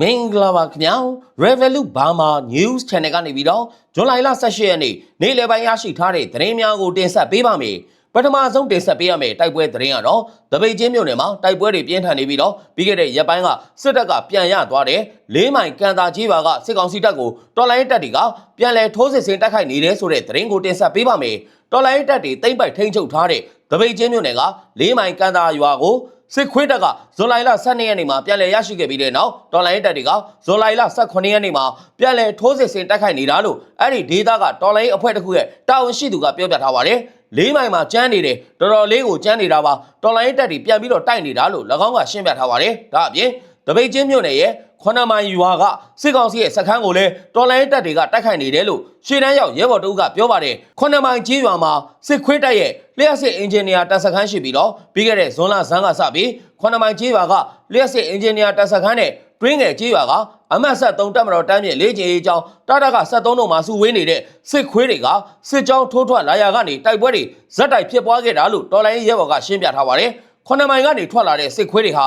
မင်္ဂလာပါခင်ဗျာ Revolut Burma News Channel ကနေပြီးတော့ဇွန်လ18ရက်နေ့နေ့လယ်ပိုင်းရရှိထားတဲ့သတင်းများကိုတင်ဆက်ပေးပါမယ်ပထမဆုံးတင်ဆက်ပေးရမယ့်တိုက်ပွဲသတင်းကတော့တပိတ်ချင်းမြို့နယ်မှာတိုက်ပွဲတွေပြင်းထန်နေပြီးတော့ပြီးခဲ့တဲ့ရက်ပိုင်းကစစ်တပ်ကပြန်ရသွားတဲ့လေးမိုင်ကန်တာကြီးပါကစစ်ကောင်စီတပ်ကိုတော်လိုင်းတပ်တွေကပြန်လည်ထိုးစစ်ဆင်တိုက်ခိုက်နေတယ်ဆိုတဲ့သတင်းကိုတင်ဆက်ပေးပါမယ်တော်လိုင်းတပ်တွေတိမ့်ပိုက်ထိန်းချုပ်ထားတဲ့တပိတ်ချင်းမြို့နယ်ကလေးမိုင်ကန်တာရွာကို စစ်ခွေးတပ်ကဇွန်လလ12ရက်နေ့မှာပြန်လည်ရရှိခဲ့ပြီးတဲ့နောက်ဒေါ်လာရေးတပ်တွေကဇွန်လလ18ရက်နေ့မှာပြန်လည်ထိုးစစ်ဆင်တိုက်ခိုက်နေတာလို့အဲ့ဒီဒေသကဒေါ်လာရေးအဖွဲ့တစ်ခုရဲ့တာဝန်ရှိသူကပြောပြထားပါတယ်။လေးမိုင်မှာကျန်းနေတယ်တော်တော်လေးကိုကျန်းနေတာပါဒေါ်လာရေးတပ်တွေပြန်ပြီးတော့တိုက်နေတာလို့၎င်းကရှင်းပြထားပါတယ်။ဒါအပြင်တပိတ်ချင်းမြို့နယ်ရဲ့ ခွနမိုင်ရွာကစစ်ကောင်စီရဲ့စခန်းကိုလည်းတော်လိုင်းတပ်တွေကတိုက်ခိုက်နေတယ်လို့ရှေ့တန်းရောက်ရဲဘော်တို့ကပြောပါတယ်ခွနမိုင်ကြီးရွာမှာစစ်ခွေးတပ်ရဲ့လျှက်စစ်အင်ဂျင်နီယာတပ်စခန်းရှိပြီးတော့ပြီးခဲ့တဲ့ဇွန်လဇန်းကစပြီးခွနမိုင်ကြီးရွာကလျှက်စစ်အင်ဂျင်နီယာတပ်စခန်းနဲ့တွင်းငယ်ကြီးရွာကအမတ်ဆက်3တပ်မတော်တမ်းမြေလေးချင်ရေးကြောင်းတာတာက73တို့မှာစုဝေးနေတဲ့စစ်ခွေးတွေကစစ်ကြောင်းထိုးထွက်လာရာကနေတိုက်ပွဲတွေဇက်တိုက်ဖြစ်ပွားခဲ့တာလို့တော်လိုင်းရဲဘော်ကရှင်းပြထားပါတယ်ခွနမိုင်ကနေထွက်လာတဲ့စစ်ခွေးတွေဟာ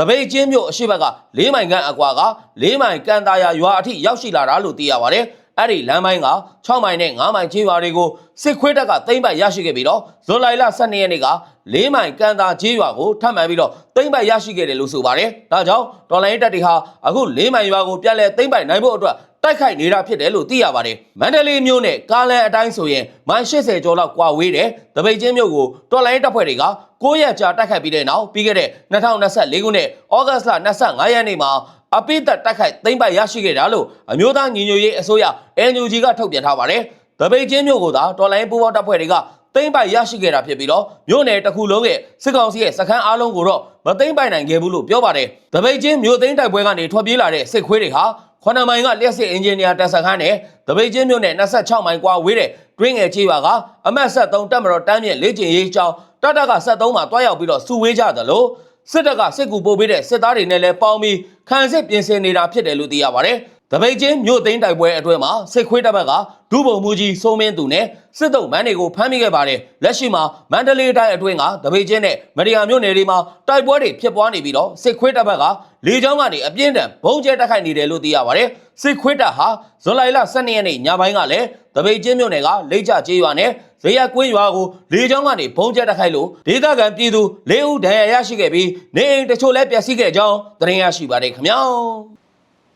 တပိတ်ချင်းမြို့အရှိဘက်က၄မိုင်ခန့်အကွာက၄မိုင်ကန်တာယာရွာအထိရောက်ရှိလာတာလို့သိရပါတယ်။အဲ့ဒီလမ်းပိုင်းက6မိုင်နဲ့9မိုင်ချင်းရွာတွေကိုစစ်ခွေးတပ်ကသိမ်းပိုက်ရရှိခဲ့ပြီးတော့ဇွန်လလ12ရက်နေ့က၄မိုင်ကန်တာချင်းရွာကိုထပ်မံပြီးတော့သိမ်းပိုက်ရရှိခဲ့တယ်လို့ဆိုပါတယ်။ဒါကြောင့်တော်လိုင်းတပ်တွေဟာအခု၄မိုင်ရွာကိုပြန်လည်သိမ်းပိုက်နိုင်ဖို့အတွက် တိုက်ခိုက်နေတာဖြစ်တယ်လို့သိရပါတယ်။မန္တလေးမြို့နဲ့ကားလန်အတိုင်းဆိုရင်မိုင်80ကျော်လောက်ကွာဝေးတယ်။တပိတ်ချင်းမြို့ကိုတော်လိုင်းတပ်ဖွဲ့တွေက9ရက်ကြာတိုက်ခိုက်ပြီးတဲ့နောက်ပြီးခဲ့တဲ့2024ခုနှစ်ဩဂတ်စ်လ25ရက်နေ့မှာအပိသက်တိုက်ခိုက်သိမ်းပိုက်ရရှိခဲ့တာလို့အမျိုးသားညီညွတ်ရေးအစိုးရ NUG ကထုတ်ပြန်ထားပါတယ်။တပိတ်ချင်းမြို့ကိုသာတော်လိုင်းပူးပေါင်းတပ်ဖွဲ့တွေကသိမ်းပိုက်ရရှိခဲ့တာဖြစ်ပြီးတော့မြို့နယ်တစ်ခုလုံးရဲ့စစ်ကောင်စီရဲ့စခန်းအားလုံးကိုတော့မသိမ်းပိုက်နိုင်ခဲ့ဘူးလို့ပြောပါတယ်။တပိတ်ချင်းမြို့သိမ်းတိုက်ပွဲကနေထွက်ပြေးလာတဲ့စစ်ခွေးတွေဟာ ခွနမိုင်ကလျှက်စစ်အင်ဂျင်နီယာတပ်စခန်းနဲ့တပိတ်ချင်းမြို့နယ်26မိုင်ကွာဝေးတဲ့တွင်းငယ်ကြီးပါကအမတ်73တပ်မတော်တမ်းမြင့်လေးကျင်ရေးကြောင်းတတက73မှာတွားရောက်ပြီးတော့စုဝေးကြသလိုစစ်တပ်ကစစ်ကူပို့ပေးတဲ့စစ်သားတွေနဲ့လည်းပေါင်းပြီးခံစစ်ပြင်ဆင်နေတာဖြစ်တယ်လို့သိရပါတယ်။ တပိတ်ချင်းမြို့သိမ်းတိုက်ပွဲအတွင်းမှာစစ်ခွေးတပ်ဘက်ကဒုဗိုလ်မှူးကြီးစိုးမင်းသူနဲ့စစ်တုံးမန်းတွေကိုဖမ်းမိခဲ့ပါတယ်။လက်ရှိမှာမန္တလေးတိုင်းအတွင်းကတပိတ်ချင်းနဲ့မရီယာမြို့နယ်တွေမှာတိုက်ပွဲတွေဖြစ်ပွားနေပြီးတော့စစ်ခွေးတပ်ဘက်ကလေကြောင်းကနေအပြင်းထန်ဘုံကျဲတိုက်ခိုက်နေတယ်လို့သိရပါတယ်။စစ်ခွေးတပ်ဟာဇွန်လ12ရက်နေ့ညပိုင်းကလည်းတပိတ်ချင်းမြို့နယ်ကလိတ်ကြကျေးရွာနဲ့ဇေယျကွင်းရွာကိုလေကြောင်းကနေဘုံကျဲတိုက်ခိုက်လို့ဒေသခံပြည်သူ၄ဦးဒဏ်ရာရရှိခဲ့ပြီးနေအိမ်တချို့လည်းပျက်စီးခဲ့ကြောင်းသတင်းရရှိပါတယ်ခင်ဗျာ။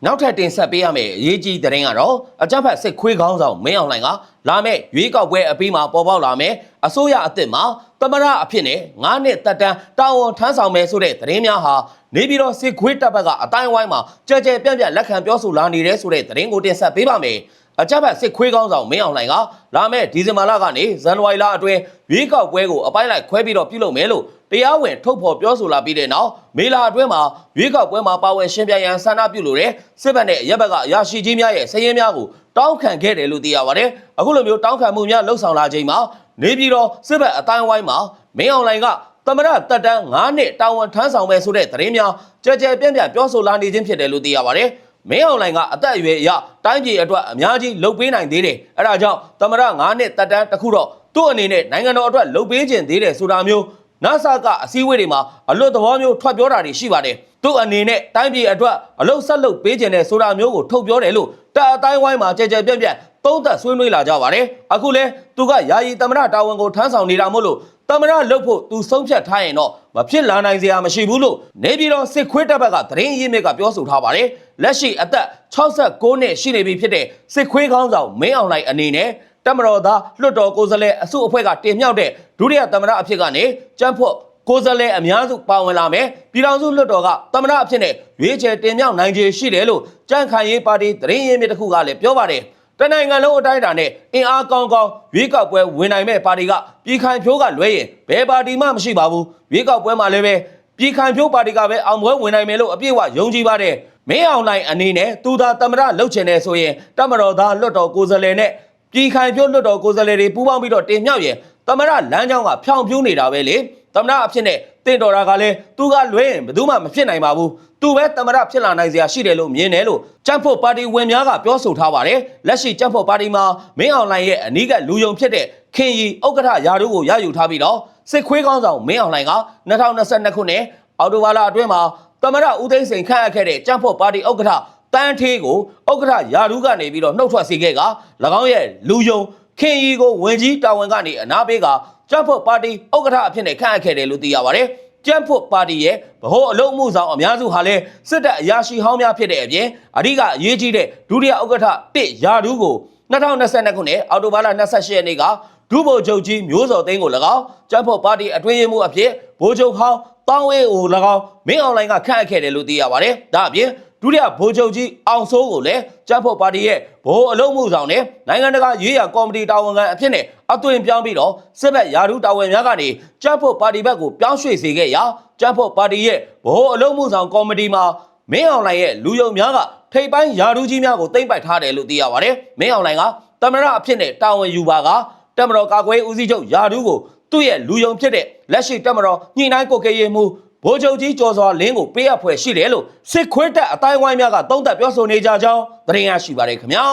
နောက်ထပ်တင်ဆက်ပေးရမယ့်အရေးကြီးသတင်းကတော့အကြမ်းဖက်စစ်ခွေးကောင်းဆောင်မင်းအောင်လှိုင်ကလာမယ့်ရွေးကောက်ပွဲအပြီးမှာပေါ်ပေါက်လာမယ့်အစိုးရအသစ်မှာသမရအဖြစ်နဲ့9နှစ်တက်တန်းတာဝန်ထမ်းဆောင်မယ်ဆိုတဲ့သတင်းများဟာနေပြည်တော်စစ်ခွေးတပ်ဘက်ကအတိုင်းဝိုင်းမှာကြဲကြဲပြန့်ပြန့်လက်ခံပြောဆိုလာနေတဲ့ဆိုတဲ့သတင်းကိုတင်ဆက်ပေးပါမယ်။အကြမ်းဖက်စစ်ခွေးကောင်းဆောင်မင်းအောင်လှိုင်ကလာမယ့်ဒီဇင်ဘာလကနေဇန်နဝါရီလအတွင်းရွေးကောက်ပွဲကိုအပိုင်းလိုက်ခွဲပြီးတော့ပြုလုပ်မယ်လို့ တရားဝင်ထုတ်ဖော်ပြောဆိုလာပြီးတဲ့နောက်မေလာအတွင်းမှာရွေးကောက်ပွဲမှာပါဝင်ရှင်းပြရန်ဆန္ဒပြုလိုတဲ့စစ်ဘက်နဲ့ရပ်ဘက်ကအရာရှိကြီးများရဲ့စည်ရင်းများကိုတောင်းခံခဲ့တယ်လို့သိရပါတယ်။အခုလိုမျိုးတောင်းခံမှုများလှုပ်ဆောင်လာချိန်မှာနေပြည်တော်စစ်ဘက်အတိုင်းဝိုင်းမှာမင်းအောင်လှိုင်ကသမရတက်တန်း9နှစ်တာဝန်ထမ်းဆောင်မယ်ဆိုတဲ့သတင်းများကြဲကြဲပြန့်ပြန့်ပြောဆိုလာနေခြင်းဖြစ်တယ်လို့သိရပါတယ်။မင်းအောင်လှိုင်ကအသက်အရွယ်အရတိုင်းပြည်အတွက်အများကြီးလှုပ်ပေးနိုင်သေးတယ်။အဲဒါကြောင့်သမရ9နှစ်တက်တန်းတစ်ခုတော့သူ့အနေနဲ့နိုင်ငံတော်အတွက်လှုပ်ပေးခြင်းသေးတယ်ဆိုတာမျိုး NASA ကအစည်းအဝေးတွေမှာအလွတ်သဘောမျိုးထွက်ပြောတာတွေရှိပါတယ်။သူ့အနေနဲ့တိုင်းပြည်အတွက်အလုတ်ဆက်လုပ်ပေးခြင်းတဲ့ဆိုတာမျိုးကိုထုတ်ပြောတယ်လို့တပ်အတိုင်းဝိုင်းမှာကြဲကြဲပြန့်ပြန့်သုံးသက်ဆွေးနွေးလာကြပါတယ်။အခုလဲသူကယာယီသမရတာဝန်ကိုထမ်းဆောင်နေတာမို့လို့သမရလုတ်ဖို့သူဆုံးဖြတ်ထားရင်တော့မဖြစ်လာနိုင်စရာမရှိဘူးလို့နေပြည်တော်စစ်ခွေးတပ်ဘက်ကသတင်းရင်းမြစ်ကပြောဆိုထားပါတယ်။လက်ရှိအသက်69နှစ်ရှိနေပြီဖြစ်တဲ့စစ်ခွေးခေါင်းဆောင်မင်းအောင်လှိုင်အနေနဲ့ တမတော်သားလွတ်တော်ကိုယ်စားလှယ်အစုအဖွဲ့ကတင်မြှောက်တဲ့ဒုတိယသမရအဖြစ်ကနေကြမ်းဖို့ကိုယ်စားလှယ်အများစုပါဝင်လာမယ်ပြည်ထောင်စုလွှတ်တော်ကသမရအဖြစ်နဲ့ရွေးချယ်တင်မြှောက်နိုင်ခြေရှိတယ်လို့ကြန့်ခိုင်ရေးပါတီသတင်းရင်းမြစ်တစ်ခုကလည်းပြောပါတယ်တနိုင်ငံလုံးအတိုင်းအတာနဲ့အင်အားကောင်းကောင်းရွေးကောက်ပွဲဝင်နိုင်မဲ့ပါတီကပြည်ခိုင်ဖြိုးကလွဲရင်ဘယ်ပါတီမှမရှိပါဘူးရွေးကောက်ပွဲမှာလည်းပဲပြည်ခိုင်ဖြိုးပါတီကပဲအောင်ပွဲဝင်နိုင်မယ်လို့အပြည့်အဝယုံကြည်ပါတယ်မင်းအောင်လှိုင်အနေနဲ့သူသာသမရလှုပ်ချင်တယ်ဆိုရင်တမတော်သားလွတ်တော်ကိုယ်စားလှယ်နဲ့ ပြည်ခိုင်ဖြိုးလွတ်တော်ကိုယ်စားလှယ်တွေပူးပေါင်းပြီးတော့တင်မြှောက်ရင်သမရလမ်းကြောင်းကဖြောင်ပြူးနေတာပဲလေသမရအဖြစ်နဲ့တင့်တော်တာကလည်းသူကလွဲရင်ဘယ်သူမှမဖြစ်နိုင်ပါဘူးသူပဲသမရဖြစ်လာနိုင်စရာရှိတယ်လို့မြင်တယ်လို့ကြံ့ဖို့ပါတီဝင်များကပြောဆိုထားပါတယ်လက်ရှိကြံ့ဖို့ပါတီမှာမင်းအောင်လှိုင်ရဲ့အနီးကလူယုံဖြစ်တဲ့ခင်ရီဥက္ကဋ္ဌယာတို့ကိုရယူထားပြီးတော့စစ်ခွေးကောင်းဆောင်မင်းအောင်လှိုင်က2022ခုနှစ်အောက်တိုဘာလအတွင်းမှာတသမရဦးသိန်းစိန်ခန့်အပ်ခဲ့တဲ့ကြံ့ဖို့ပါတီဥက္ကဋ္ဌ တန်းထေးကိုဥက္ကဋ္ဌယာရုကနေပြီးတော့နှုတ်ထွက်စေခဲ့က၎င်းရဲ့လူယုံခင်ရီကိုဝင်ကြီးတာဝန်ကနေအနာပေးကကြံ့ဖို့ပါတီဥက္ကဋ္ဌအဖြစ်နဲ့ခန့်အပ်ခဲ့တယ်လို့သိရပါတယ်ကြံ့ဖို့ပါတီရဲ့ဗဟိုအလုံးမှုဆောင်အများစုဟာလည်းစစ်တပ်အရာရှိဟောင်းများဖြစ်တဲ့အပြင်အဓိကအရေးကြီးတဲ့ဒုတိယဥက္ကဋ္ဌတစ်ယာဒူးကို2022ခုနှစ်အောက်တိုဘာလ28ရက်နေ့ကဒုဗိုလ်ချုပ်ကြီးမျိုးစောသိန်းကို၎င်းကြံ့ဖို့ပါတီအတွင်းရေးမှူးအဖြစ်ဗိုလ်ချုပ်ဟောင်းတောင်းဝေးကို၎င်းမင်းအွန်လိုင်းကခန့်အပ်ခဲ့တယ်လို့သိရပါတယ်ဒါအပြင် ဒုတိယဗိုလ်ချုပ်ကြီးအောင်စိုးကိုလည်းကြံ့ဖို့ပါတီရဲ့ဗဟိုအလုံးမှုဆောင်နဲ့နိုင်ငံတကာရေးရာကော်မတီတာဝန်ခံအဖြစ်နဲ့အသွင်ပြောင်းပြီးတော့စစ်ဘက်ယာဒူးတာဝန်များကနေကြံ့ဖို့ပါတီဘက်ကိုပြောင်းရွှေ့စေခဲ့ရာကြံ့ဖို့ပါတီရဲ့ဗဟိုအလုံးမှုဆောင်ကော်မတီမှာမင်းအောင်လှိုင်ရဲ့လူယုံများကထိပ်ပိုင်းယာဒူးကြီးများကိုတိမ့်ပိုက်ထားတယ်လို့သိရပါတယ်မင်းအောင်လှိုင်ကတမရအဖြစ်နဲ့တာဝန်ယူပါကတမတော်ကာကွယ်ဦးစီးချုပ်ယာဒူးကိုသူ့ရဲ့လူယုံဖြစ်တဲ့လက်ရှိတမတော်ညှိနှိုင်းကိုကေရေးမှု ဗိုလ်ချုပ်ကြီးကျော်စွာလင်းကိုပေးအပ်ဖွယ်ရှိတယ်လို့စစ်ခွေးတက်အတိုင်းဝိုင်းများကသုံးသပ်ပြောဆိုနေကြကြောင်းသတင်းရရှိပါတယ်ခင်ဗျာ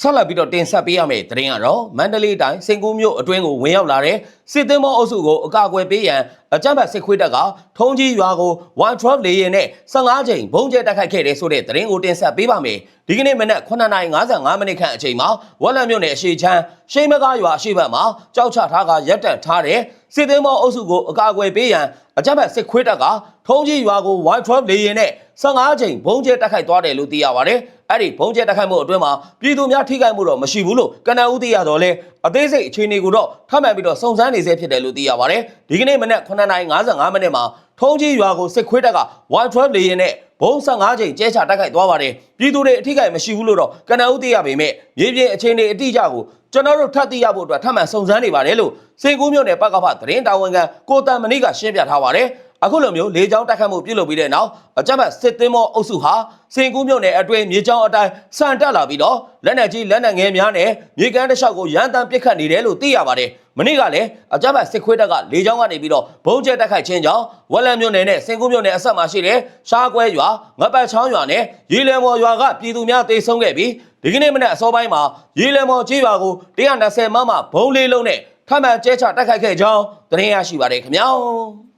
ဆက်လက်ပြီးတော့တင်ဆက်ပေးရမယ့်သတင်းကတော့မန္တလေးတိုင်းစင်ကူးမြို့အတွင်းကိုဝင်ရောက်လာတဲ့စစ်သင်းမောအုပ်စုကိုအကာအကွယ်ပေးရန်အကြမ်းဖက်စစ်ခွေးတပ်ကထုံးကြီးရွာကို112လေယာဉ်နဲ့15ချိန်ဘုံကျဲတိုက်ခိုက်ခဲ့တဲ့ဆိုတဲ့သတင်းကိုတင်ဆက်ပေးပါမယ်ဒီကနေ့မနက်9:55မိနစ်ခန့်အချိန်မှာဝက်လက်မြို့နယ်အရှိချမ်းရှိမကားရွာအရှိဘက်မှာကြောက်ချထားကရက်တက်ထားတဲ့စစ်သင်းမောအုပ်စုကိုအကာအကွယ်ပေးရန်အကြမ်းဖက်စစ်ခွေးတပ်ကထုံးကြီးရွာကို112လေယာဉ်နဲ့15ချိန်ဘုံကျဲတိုက်ခိုက်သွားတယ်လို့သိရပါတယ် အဲ့ဒီဘုံကျဲတိုက်ခိုက်မှုအတွင်းမှာပြည်သူများထိခိုက်မှုတော့မရှိဘူးလို့ကနအူးသိရတော့လဲအသေးစိတ်အခြေအနေကိုတော့ထပ်မံပြီးတော့စုံစမ်းနေဆဲဖြစ်တယ်လို့သိရပါတယ်ဒီကနေ့မနက်9:55မိနစ်မှာထုံးကြီးရွာကိုစစ်ခွေးတပ်က112 လေယာဉ်နဲ့ဘုံ15ချိန်ကျဲချတိုက်ခိုက်သွားပါတယ်ပြည်သူတွေအထိခိုက်မရှိဘူးလို့တော့ကနအူးသိရပေမဲ့မြေပြင်အခြေအနေအတိအကျကိုကျွန်တော်တို့ထပ်သိရဖို့အတွက်ထပ်မံစုံစမ်းနေပါတယ်လို့စင်ကူးမြို့နယ်ပကဖသတင်းတာဝန်ခံကိုတန်မဏိကရှင်းပြထားပါတယ် အခုလိုမျိုးလေကြောင်းတိုက်ခတ်မှုပြုလုပ်ပြီးတဲ့နောက်အကြမ်းဖက်စစ်သင်းမောအုပ်စုဟာစင်ကူးမြို့နယ်အတွင်းမြေကြောင်းအတိုင်းစံတက်လာပြီးတော့လက်နက်ကြီးလက်နက်ငယ်များနဲ့မြေကမ်းတစ်လျှောက်ကိုရန်တမ်းပစ်ခတ်နေတယ်လို့သိရပါတယ်။မနေ့ကလည်းအကြမ်းဖက်စစ်ခွေးတပ်ကလေကြောင်းကနေပြီးတော့ဘုံကျဲတိုက်ခိုက်ခြင်းကြောင့်ဝက်လက်မြို့နယ်နဲ့စင်ကူးမြို့နယ်အဆက်မှာရှိတဲ့ရှားကွဲရွာငပတ်ချောင်းရွာနဲ့ရေလယ်မော်ရွာကပြည်သူများတေဆုံးခဲ့ပြီးဒီကနေ့မနက်အစောပိုင်းမှာရေလယ်မော်ကြီးရွာကို120မမဘုံလေးလုံးနဲ့ထပ်မံကျဲချတိုက်ခိုက်ခဲ့ကြောင်းသတင်းရရှိပါတယ်ခင်ဗျာ။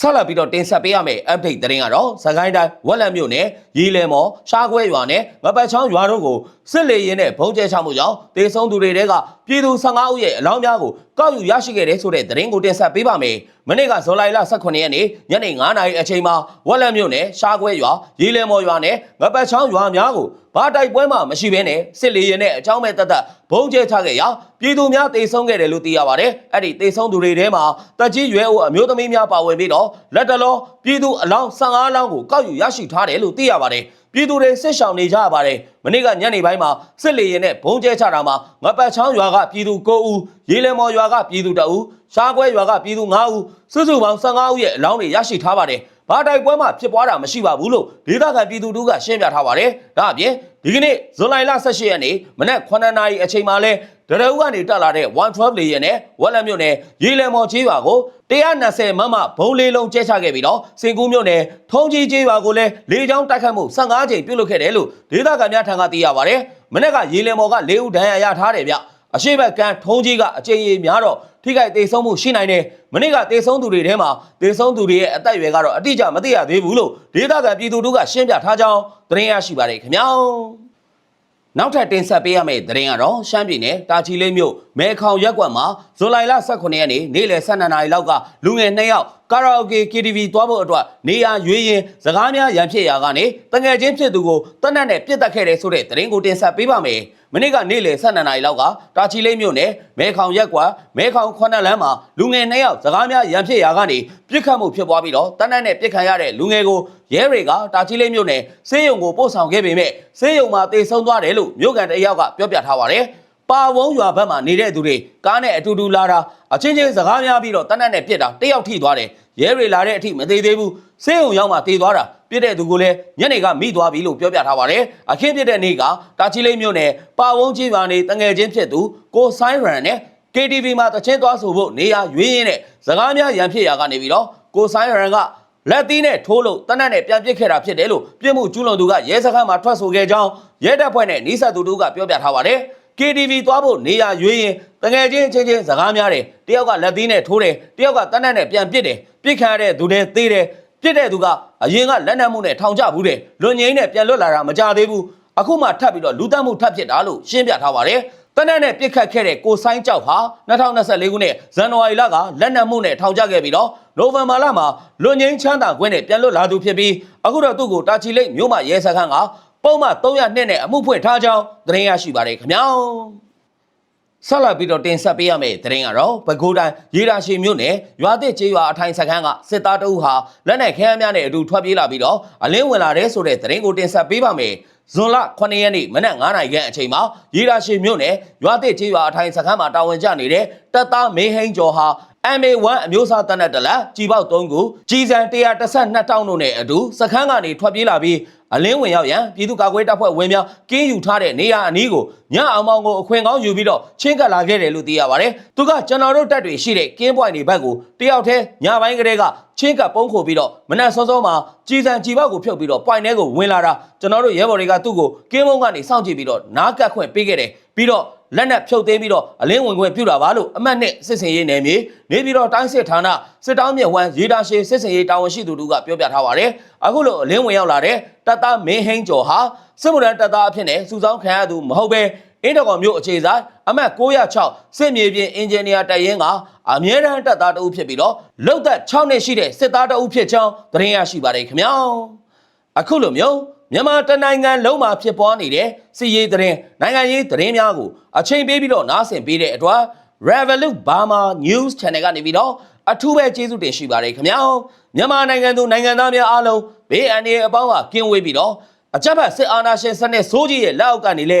ဆက်လက်ပြီးတော့တင်ဆက်ပေးရမယ့် update သတင်းကတော့စကိုင်းတိုင်းဝက်လက်မြို့နယ်ရီလယ်မော်ရှားခွဲရွာနဲ့ငပတ်ချောင်းရွာတို့ကို စစ်လေရင်နဲ့ဘုံကျဲချမှုကြောင့်တေဆုံးသူတွေတဲကပြည်သူ15ဦးရဲ့အလောင်းများကိုကောက်ယူရရှိခဲ့တဲ့ဆိုတဲ့သတင်းကိုတင်ဆက်ပေးပါမယ်။မနေ့ကဇွန်လ18ရက်နေ့ညနေ9:00နာရီအချိန်မှာဝက်လက်မြို့နယ်ရှားခွဲရွာရီလယ်မော်ရွာနဲ့ငပတ်ချောင်းရွာများကိုဘာတိုက်ပွဲမှမရှိဘဲနဲ့စစ်လေရင်နဲ့အကြောင်းမဲ့တသက်ဘုံကျဲချခဲ့ရာပြည်သူများတေဆုံးခဲ့တယ်လို့သိရပါတယ်။အဲ့ဒီတေဆုံးသူတွေထဲမှာတက်ကြီးရွယ်အိုအမျိုးသမီးများပါဝင်ပြီးတော့လက်တလောပြည်သူအလောင်း15လောင်းကိုကောက်ယူရရှိထားတယ်လို့သိရပါတယ်။ ပြည်သူတွေစစ်ဆောင်နေကြရပါတယ်။မနေ့ကညနေပိုင်းမှာစစ်လေရင်နဲ့ဘုံကျဲချတာမှာငပတ်ချောင်းရွာကပြည်သူ9ဦး၊ရေလယ်မော်ရွာကပြည်သူ2ဦး၊ရှားကွဲရွာကပြည်သူ5ဦးစုစုပေါင်း15ဦးရဲ့အလောင်းတွေရရှိထားပါတယ်။ဘာတိုက်ပွဲမှဖြစ်ပွားတာမရှိပါဘူးလို့ဒေသခံပြည်သူတို့ကရှင်းပြထားပါတယ်။ဒါအပြင် ဒီကနေ့ဇွန်လ18ရက်နေ့မနက်9:00နာရီအချိန်မှာလဲဒရဦးကနေတက်လာတဲ့112လေယာဉ်နဲ့ဝက်လက်မြို့နယ်ရေလယ်မော်ကြီးရွာကို120မမဘုံလေးလုံးကျဲချခဲ့ပြီးတော့စင်ကူးမြို့နယ်ထုံးကြီးကြီးရွာကိုလည်းလေကြောင်းတိုက်ခတ်မှု15ချိန်ပြုလုပ်ခဲ့တယ်လို့ဒေသခံများထံကသိရပါတယ်။မနေ့ကရေလယ်မော်က၄ဦးဒဏ်ရာရထားတယ်ဗျ။အရှိဘက်ကန်းထုံးကြီးကအကြိမ်ကြီးများတော့ ထိခိုက်ဒေဆုံးမှုရှိနိုင်တယ်။မနေ့ကဒေဆုံးသူတွေထဲမှာဒေဆုံးသူတွေရဲ့အသက်အရွယ်ကတော့အတိအကျမသိရသေးဘူးလို့ဒေသခံပြည်သူတို့ကရှင်းပြထားကြောင်းသတင်းရရှိပါတယ်ခင်ဗျာ။နောက်ထပ်တင်ဆက်ပေးရမယ့်သတင်းကတော့ရှမ်းပြည်နယ်တာချီလေးမြို့မဲခေါင်ရက်ကွက်မှာဇူလိုင်လ18ရက်နေ့နေ့လယ်12နာရီလောက်ကလူငယ်2ယောက် ကာရာအိုကေ KTV သွားဖို့အတွက်နေရာရွေးရင်စကားများရန်ဖြစ်ရာကနေတငယ်ချင်းဖြစ်သူကိုတနက်နဲ့ပြစ်တက်ခဲ့တဲ့ဆိုတဲ့သတင်းကိုတင်ဆက်ပေးပါမယ်။မနေ့ကနေ့လယ်12နာရီလောက်ကတာချီလေးမြို့နယ်မဲခေါင်ရက်ကွက်မဲခေါင်ခွန်းလန်းမှာလူငယ်2ယောက်စကားများရန်ဖြစ်ရာကနေပြစ်ခတ်မှုဖြစ်ပွားပြီးတော့တနက်နဲ့ပြစ်ခံရတဲ့လူငယ်ကိုရဲတွေကတာချီလေးမြို့နယ်ဆေးရုံကိုပို့ဆောင်ခဲ့ပေမဲ့ဆေးရုံမှာတေဆုံးသွားတယ်လို့မြို့ကန်တအယောက်ကပြောပြထားပါတယ်။ ပါဝုံရွာဘက်မှာနေတဲ့သူတွေကားနဲ့အတူတူလာတာအချင်းချင်းစကားများပြီးတော့တနက်နဲ့ပြစ်တာတယောက်ထိသွားတယ်ရဲတွေလာတဲ့အထိမသေးသေးဘူးဆေးရုံရောက်မှတေသွားတာပြစ်တဲ့သူကိုလည်းညနေကမိသွားပြီလို့ပြောပြထားပါတယ်အခင်းပြစ်တဲ့နေ့ကတာချီလိမ့်မြို့နယ်ပါဝုံကြီးပါနေတငယ်ချင်းဖြစ်သူကိုဆိုင်ရန်နဲ့ KTV မှာတချင်းသွားဆိုဖို့နေရာရွေးရင်းနဲ့စကားများရန်ဖြစ်ရာကနေပြီးတော့ကိုဆိုင်ရန်ကလက်သီးနဲ့ထိုးလို့တနက်နဲ့ပြန်ပစ်ခဲ့တာဖြစ်တယ်လို့ပြစ်မှုကျူးလွန်သူကရဲစခန်းမှာထွက်ဆိုခဲ့ကြောင်းရဲတပ်ဖွဲ့နဲ့နှိစက်သူတို့ကပြောပြထားပါတယ်။ KTV သွားဖို့နေရာရွေးရင်တငယ်ချင်းချင်းချင်းစကားများတယ်တယောက်ကလက်သီးနဲ့ထိုးတယ်တယောက်ကတနက်နဲ့ပြန်ပစ်တယ်ပစ်ခံရတဲ့သူတွေသေးတယ်ပြစ်တဲ့သူကအရင်ကလက်နက်မှုနဲ့ထောင်ချဘူးတယ်လွန်ငိမ့်နဲ့ပြန်လွတ်လာတာမကြသေးဘူးအခုမှထပ်ပြီးတော့လူတက်မှုထပ်ဖြစ်တာလို့ရှင်းပြထားပါတယ်တနက်နဲ့ပြစ်ခတ်ခဲ့တဲ့ကိုဆိုင်ကြောက်ဟာ2024ခုနှစ်ဇန်နဝါရီလကလက်နက်မှုနဲ့ထောင်ချခဲ့ပြီးတော့နိုဝင်ဘာလမှာလွန်ငိမ့်ချမ်းသာခွင့်နဲ့ပြန်လွတ်လာသူဖြစ်ပြီးအခုတော့သူ့ကိုတာချီလိတ်မြို့မှာရဲစခန်းက ပုံမှန်300နှစ်နဲ့အမှုဖွင့်ထားကြောင်းသတင်းရရှိပါတယ်ခင်ဗျာဆက်လက်ပြီးတော့တင်ဆက်ပေးရမယ့်သတင်းကတော့ပဲခူးတိုင်းရေတာရှည်မြို့နယ်ရွာသစ်ကျေးရွာအထိုင်စခန်းကစစ်သားတအုပ်ဟာလက်နက်ခဲယမ်းများနဲ့အတူထွက်ပြေးလာပြီးတော့အလင်းဝင်လာတဲ့ဆိုတဲ့သတင်းကိုတင်ဆက်ပေးပါမယ်။ဇွန်လ9ရက်နေ့မနက်9:00နာရီခန့်အချိန်မှာရေတာရှည်မြို့နယ်ရွာသစ်ကျေးရွာအထိုင်စခန်းမှာတာဝန်ကျနေတဲ့တပ်သားမင်းဟိန်းကျော်ဟာ MA1 အမျိုးအစားတပ်နဲ့တလက်ကြီးပေါက်3ခုကြီးစံ132တောင်းတို့နဲ့အတူစခန်းကနေထွက်ပြေးလာပြီး အလင်းဝင်ရောက်ရန်ပြည်သူ့ကာကွယ်တပ်ဖွဲ့ဝင်များကင်းယူထားတဲ့နေရာအနီးကိုညအောင်မောင်ကိုအခွင့်ကောင်းယူပြီးတော့ချင်းကပ်လာခဲ့တယ်လို့သိရပါတယ်။သူကကျွန်တော်တို့တပ်တွေရှိတဲ့ကင်းပွိုင်တွေဘက်ကိုတယောက်တည်းညပိုင်းကလေးကချင်းကပ်ပုံးခိုပြီးတော့မနက်စောစောမှာ ကြီးစံကြီးပေါက်ကိုဖြုတ်ပြီးတော့ပွိုင်ထဲကိုဝင်လာတာကျွန်တော်တို့ရဲဘော်တွေကသူ့ကိုကင်းပုံးကနေစောင့်ကြည့်ပြီးတော့နားကပ်ခွင့်ပေးခဲ့တယ်ပြီးတော့လက်နက်ဖြုတ်သိမ်းပြီးတော့အလင်းဝင်ခွင့်ပြုတာပါလို့အမတ်နဲ့စစ်စင်ရေးနယ်မြေနေပြီးတော့တိုင်းစစ်ဌာနစစ်တောင်းမြတ်ဝမ်းရေတာရှည်စစ်စင်ရေးတာဝန်ရှိသူတို့ကပြောပြထားပါတယ်အခုလိုအလင်းဝင်ရောက်လာတဲ့တပ်သားမင်းဟိန်းကျော်ဟာစစ်မှုထမ်းတပ်သားအဖြစ်နဲ့စုဆောင်းခံရသူမဟုတ်ပဲ အင်းတကောင်မျိုးအခြေဆိုင်အမတ်906စစ်မြေပြင်အင်ဂျင်နီယာတပ်ရင်းကအမြဲတမ်းတပ်သားတအုပ်ဖြစ်ပြီးတော့လုတ်သက်6နှစ်ရှိတဲ့စစ်သားတအုပ်ဖြစ်ကြောင်းသတင်းရရှိပါတယ်ခင်ဗျာအခုလိုမျိုးမြန်မာတနိုင်ငံလုံးမှာဖြစ်ပွားနေတဲ့စီရေးသတင်းနိုင်ငံရေးသတင်းများကိုအချိန်ပေးပြီးတော့နားဆင်ပေးတဲ့အတွက် Revolut Burma News Channel ကနေပြီးတော့အထူးပဲကျေးဇူးတင်ရှိပါတယ်ခင်ဗျာမြန်မာနိုင်ငံသူနိုင်ငံသားများအားလုံးဘေးအန္တရာယ်အပေါင်းကကင်းဝေးပြီးတော့အကြမ်းဖက်စစ်အာဏာရှင်စနစ်ဆိုးကြီးရဲ့လက်အောက်ကနေလဲ